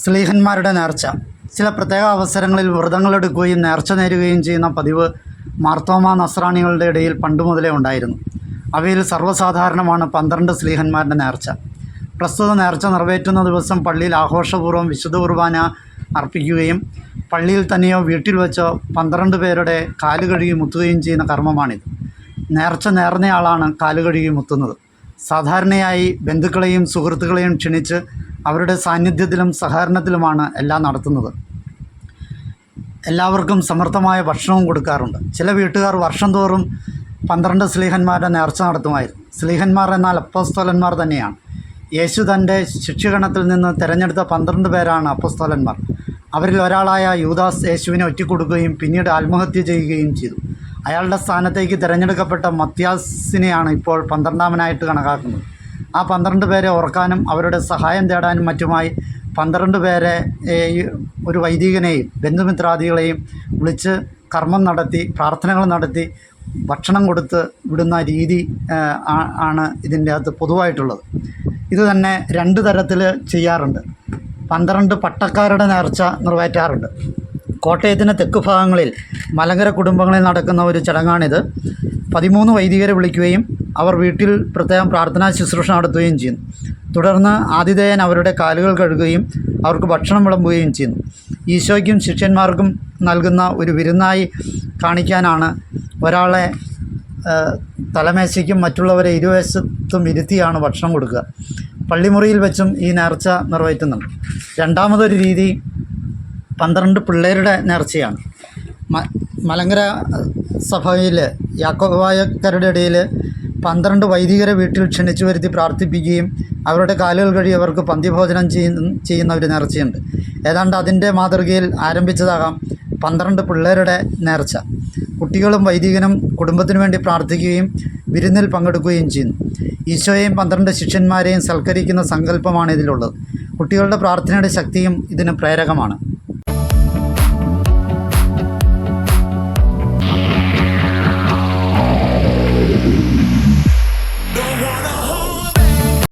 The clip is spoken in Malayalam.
സ്ലീഹന്മാരുടെ നേർച്ച. ചില പ്രത്യേക അവസരങ്ങളിൽ വ്രതങ്ങളെടുക്കുകയും നേർച്ച നേരുകയും ചെയ്യുന്ന പതിവ് മാർത്തോമ നസ്രാണികളുടെ ഇടയിൽ പണ്ടു മുതലേ ഉണ്ടായിരുന്നു. അവയിൽ സർവസാധാരണമാണ് പന്ത്രണ്ട് സ്ലീഹന്മാരുടെ നേർച്ച. പ്രസ്തുത നേർച്ച നിറവേറ്റുന്ന ദിവസം പള്ളിയിൽ ആഘോഷപൂർവം വിശുദ്ധ കുർബാന അർപ്പിക്കുകയും പള്ളിയിൽ തന്നെയോ വീട്ടിൽ വെച്ചോ പന്ത്രണ്ട് പേരുടെ കാലുകഴുകി മുത്തുകയും ചെയ്യുന്ന കർമ്മമാണിത്. നേർച്ച നേർന്നയാളാണ് കാലുകഴുകി മുത്തുന്നത്. സാധാരണയായി ബന്ധുക്കളെയും സുഹൃത്തുക്കളെയും ക്ഷണിച്ച് അവരുടെ സാന്നിധ്യത്തിലും സഹകരണത്തിലുമാണ് എല്ലാം നടത്തുന്നത്. എല്ലാവർക്കും സമർത്ഥമായ ഭക്ഷണവും കൊടുക്കാറുണ്ട്. ചില വീട്ടുകാർ വർഷം തോറും പന്ത്രണ്ട് സ്ലീഹന്മാരുടെ നേർച്ച നടത്തുമായിരുന്നു. സ്ലീഹന്മാർ എന്നാൽ അപ്പസ്തോലന്മാർ തന്നെയാണ്. യേശു തന്റെ ശിക്ഷകണത്തിൽ നിന്ന് തിരഞ്ഞെടുത്ത പന്ത്രണ്ട് പേരാണ് അപ്പസ്തോലന്മാർ. അവരിൽ ഒരാളായ യൂദാസ് യേശുവിനെ ഒറ്റിക്കൊടുക്കുകയും പിന്നീട് ആത്മഹത്യ ചെയ്യുകയും ചെയ്തു. അയാളുടെ സ്ഥാനത്തേക്ക് തിരഞ്ഞെടുക്കപ്പെട്ട മത്യാസിനെയാണ് ഇപ്പോൾ പന്ത്രണ്ടാമനായിട്ട് കണക്കാക്കുന്നത്. ആ പന്ത്രണ്ട് പേരെ ഓർക്കാനും അവരുടെ സഹായം തേടാനും മറ്റുമായി പന്ത്രണ്ട് പേരെ ഒരു വൈദികനെയും ബന്ധുമിത്രാദികളെയും വിളിച്ച് കർമ്മം നടത്തി പ്രാർത്ഥനകൾ നടത്തി ഭക്ഷണം കൊടുത്ത് വിടുന്ന രീതി ആണ് ഇതിന്റെ അകത്ത് പൊതുവായിട്ടുള്ളത്. ഇത് തന്നെ രണ്ട് തരത്തിൽ ചെയ്യാറുണ്ട്. പന്ത്രണ്ട് പട്ടക്കാരുടെ നേർച്ച നിറവേറ്റാറുണ്ട്. കോട്ടയത്തിന്റെ തെക്ക് ഭാഗങ്ങളിൽ മലങ്കര കുടുംബങ്ങളിൽ നടക്കുന്ന ഒരു ചടങ്ങാണിത്. പതിമൂന്ന് വൈദികരെ വിളിക്കുകയും അവർ വീട്ടിൽ പ്രത്യേകം പ്രാർത്ഥനാ ശുശ്രൂഷ നടത്തുകയും ചെയ്യുന്നു. തുടർന്ന് ആതിഥേയൻ അവരുടെ കാലുകൾ കഴുകുകയും അവർക്ക് ഭക്ഷണം വിളമ്പുകയും ചെയ്യുന്നു. ഈശോയ്ക്കും ശിഷ്യന്മാർക്കും നൽകുന്ന ഒരു വിരുന്നായി കാണിക്കാനാണ് ഒരാളെ തലമേശയ്ക്കും മറ്റുള്ളവരെ ഇരുവശത്തും ഇരുത്തിയാണ് ഭക്ഷണം കൊടുക്കുക. പള്ളിമുറിയിൽ വെച്ചും ഈ നേർച്ച നിറവേറ്റുന്നുണ്ട്. രണ്ടാമതൊരു രീതി പന്ത്രണ്ട് പിള്ളേരുടെ നേർച്ചയാണ്. മലങ്കര സഭയിൽ യാക്കോബായക്കാരുടെ ഇടയിൽ പന്ത്രണ്ട് വൈദികരെ വീട്ടിൽ ക്ഷണിച്ചു വരുത്തി പ്രാർത്ഥിപ്പിക്കുകയും അവരുടെ കാലുകൾ കഴി അവർക്ക് പന്തിഭോജനം ചെയ്യുന്ന ഒരു നേർച്ചയുണ്ട്. ഏതാണ്ട് അതിന്റെ മാതൃകയിൽ ആരംഭിച്ചതാകാം പന്ത്രണ്ട് പിള്ളേരുടെ നേർച്ച. കുട്ടികളും വൈദികനും കുടുംബത്തിനു വേണ്ടി പ്രാർത്ഥിക്കുകയും വിരുന്നിൽ പങ്കെടുക്കുകയും ചെയ്യുന്നു. ഈശോയെയും പന്ത്രണ്ട് ശിഷ്യന്മാരെയും സൽക്കരിക്കുന്ന സങ്കല്പമാണ് ഇതിലുള്ളത്. കുട്ടികളുടെ പ്രാർത്ഥനയുടെ ശക്തിയും ഇതിന് പ്രേരകമാണ്.